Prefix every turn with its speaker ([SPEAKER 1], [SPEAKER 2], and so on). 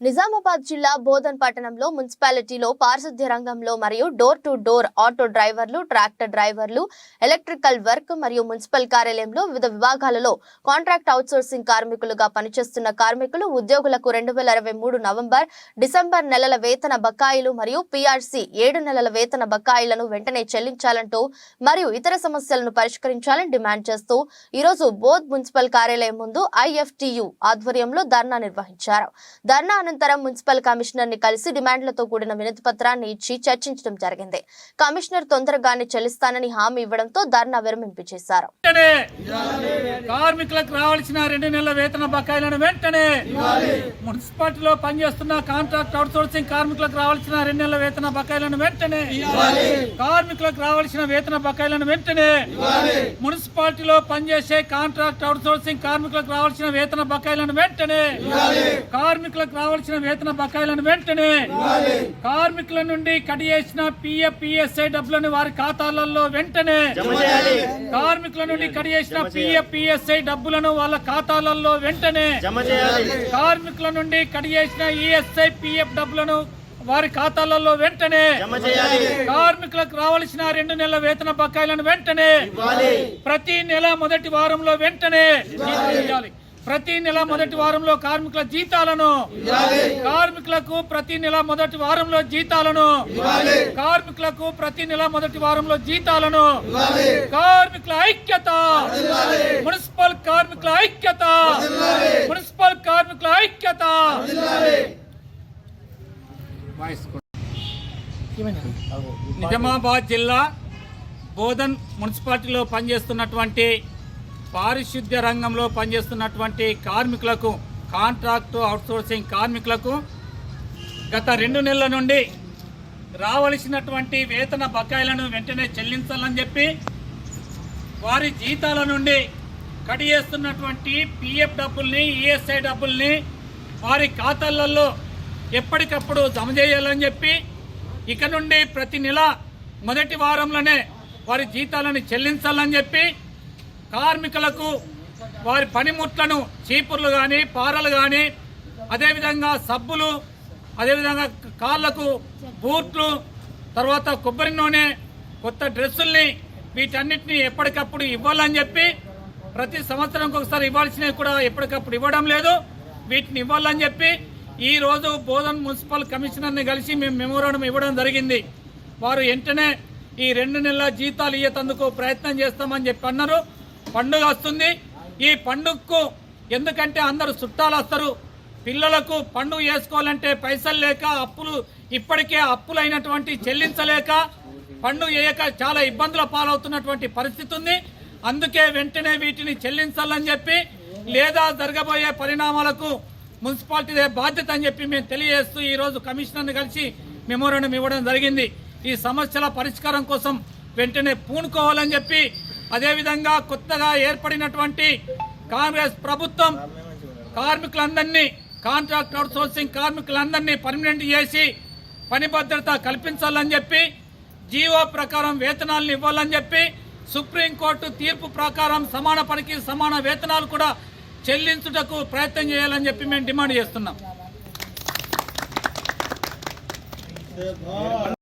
[SPEAKER 1] నిజామాబాద్ జిల్లా బోధన్ పట్టణంలో మున్సిపాలిటీలో పారిశుద్ధ్య రంగంలో మరియు డోర్ టు డోర్ ఆటో డ్రైవర్లు ట్రాక్టర్ డ్రైవర్లు ఎలక్ట్రికల్ వర్క్ మరియు మున్సిపల్ కార్యాలయంలో వివిధ విభాగాలలో కాంట్రాక్ట్ అవుట్సోర్సింగ్ కార్మికులుగా పనిచేస్తున్న కార్మికులు ఉద్యోగులకు రెండు వేల ఇరవై మూడు నవంబర్ డిసెంబర్ నెలల వేతన బకాయిలు మరియు పీఆర్సీ ఏడు నెలల వేతన బకాయిలను వెంటనే చెల్లించాలంటూ మరియు ఇతర సమస్యలను పరిష్కరించాలని డిమాండ్ చేస్తూ ఈరోజు బోధ్ మున్సిపల్ కార్యాలయం ముందు ఐఎఫ్టియు ఆధ్వర్యంలో ధర్నా నిర్వహించారు. ధర్నా అనంతరం మున్సిపల్ కమిషనర్ని కలిసి డిమాండ్లతో కూడిన వినతి పత్రాన్ని ఇచ్చి చర్చించడం జరిగింది. కమిషనర్ తొందరగానే చెల్లిస్తానని హామీ ఇవ్వడంతో ధర్నా
[SPEAKER 2] విరమింపచేశారు కార్మికులకు రావాల్సిన రెండు నెలల వేతన బకాయిలను వెంటనే మున్సిపాలిటీలో పనిచేస్తున్న కాంట్రాక్ట్ అవుట్సోర్సింగ్ కార్మికులకు రావాల్సిన రెండు నెలల వేతన బకాయిలను వెంటనే కార్మికులకు రావాల్సిన వేతన బకాయిలను వెంటనే మున్సిపాలిటీలో పనిచేసే కాంట్రాక్ట్ అవుట్సోర్సింగ్ కార్మికులకు రావాల్సిన వేతన బకాయిలను వెంటనే కార్మికులకు రావాల్సిన వేతన బకాయిలను వెంటనే కార్మికుల నుండి కడి చేసిన పిఎఫ్ పిఎస్ఐ డబ్బులను వారి ఖాతాలలో వెంటనే కార్మికుల నుండి కడి చేసిన పిఎఫ్ పిఎస్ఐ డబ్బులను వాళ్ళ ఖాతాలలో వెంటనే కార్మికుల నుండి కడి చేసిన ఈఎస్ఐ పిఎఫ్ డబ్బులను వారి ఖాతాలలో వెంటనే కార్మికులకు రావాల్సిన రెండు నెలల వేతన బకాయిలను వెంటనే ప్రతి నెల మొదటి వారంలో వెంటనే. ప్రతి నెల మొదటి వారంలో కార్మికుల జీతాలను కార్మికులకు ప్రతి నెల మొదటి వారంలో జీతాలను కార్మికులకు ప్రతి నెల మొదటి వారంలో జీతాలను కార్మికుల ఐక్యత. మున్సిపల్ కార్మికుల ఐక్యత. మున్సిపల్ కార్మికుల ఐక్యత. నిజామాబాద్ జిల్లా బోధన్ మున్సిపాలిటీలో పనిచేస్తున్నటువంటి పారిశుద్ధ్య రంగంలో పనిచేస్తున్నటువంటి కార్మికులకు కాంట్రాక్టు అవుట్సోర్సింగ్ కార్మికులకు గత రెండు నెలల నుండి రావలసినటువంటి వేతన బకాయిలను వెంటనే చెల్లించాలని చెప్పి వారి జీతాల నుండి కడియేస్తున్నటువంటి పిఎఫ్ డబ్బుల్ని ఈఎస్ఐ డబ్బుల్ని వారి ఖాతాలలో ఎప్పటికప్పుడు జమ చేయాలని చెప్పి ఇక నుండి ప్రతి నెల మొదటి వారంలోనే వారి జీతాలను చెల్లించాలని చెప్పి కార్మికులకు వారి పనిముట్లను చీపుర్లు కానీ పారలు కానీ అదేవిధంగా సబ్బులు అదేవిధంగా కాళ్ళకు బూట్లు తర్వాత కొబ్బరి నూనె కొత్త డ్రెస్సుల్ని వీటన్నిటిని ఎప్పటికప్పుడు ఇవ్వాలని చెప్పి ప్రతి సంవత్సరం ఒకసారి ఇవ్వాల్సినవి కూడా ఎప్పటికప్పుడు ఇవ్వడం లేదు. వీటిని ఇవ్వాలని చెప్పి ఈ రోజు బోధన్ మున్సిపల్ కమిషనర్ని కలిసి మేము మెమోరాండం ఇవ్వడం జరిగింది. వారు వెంటనే ఈ రెండు నెలల జీతాలు ఇయ్యేతందుకు ప్రయత్నం చేస్తామని చెప్పి అన్నారు. పండుగ వస్తుంది. ఈ పండుగకు ఎందుకంటే అందరూ చుట్టాలు వస్తారు. పిల్లలకు పండుగ చేసుకోవాలంటే పైసలు లేక అప్పులు ఇప్పటికే అప్పులైనటువంటి చెల్లించలేక పండుగ చేయక చాలా ఇబ్బందుల పాలవుతున్నటువంటి పరిస్థితి ఉంది. అందుకే వెంటనే వీటిని చెల్లించాలని చెప్పి లేదా జరగబోయే పరిణామాలకు మున్సిపాలిటీదే బాధ్యత అని చెప్పి మేము తెలియజేస్తూ ఈరోజు కమిషనర్ని కలిసి మెమోరాండం ఇవ్వడం జరిగింది. ఈ సమస్యల పరిష్కారం కోసం వెంటనే పూనుకోవాలని చెప్పి అదేవిధంగా కొత్తగా ఏర్పడినటువంటి కాంగ్రెస్ ప్రభుత్వం కార్మికులందరినీ కాంట్రాక్ట్ అవుట్ సోర్సింగ్ కార్మికులందరినీ పర్మనెంట్ చేసి పని భద్రత కల్పించాలని చెప్పి జీవో ప్రకారం వేతనాలను ఇవ్వాలని చెప్పి సుప్రీంకోర్టు తీర్పు ప్రకారం సమాన పనికి సమాన వేతనాలు కూడా చెల్లించుటకు ప్రయత్నం చేయాలని చెప్పి మేము డిమాండ్ చేస్తున్నాం.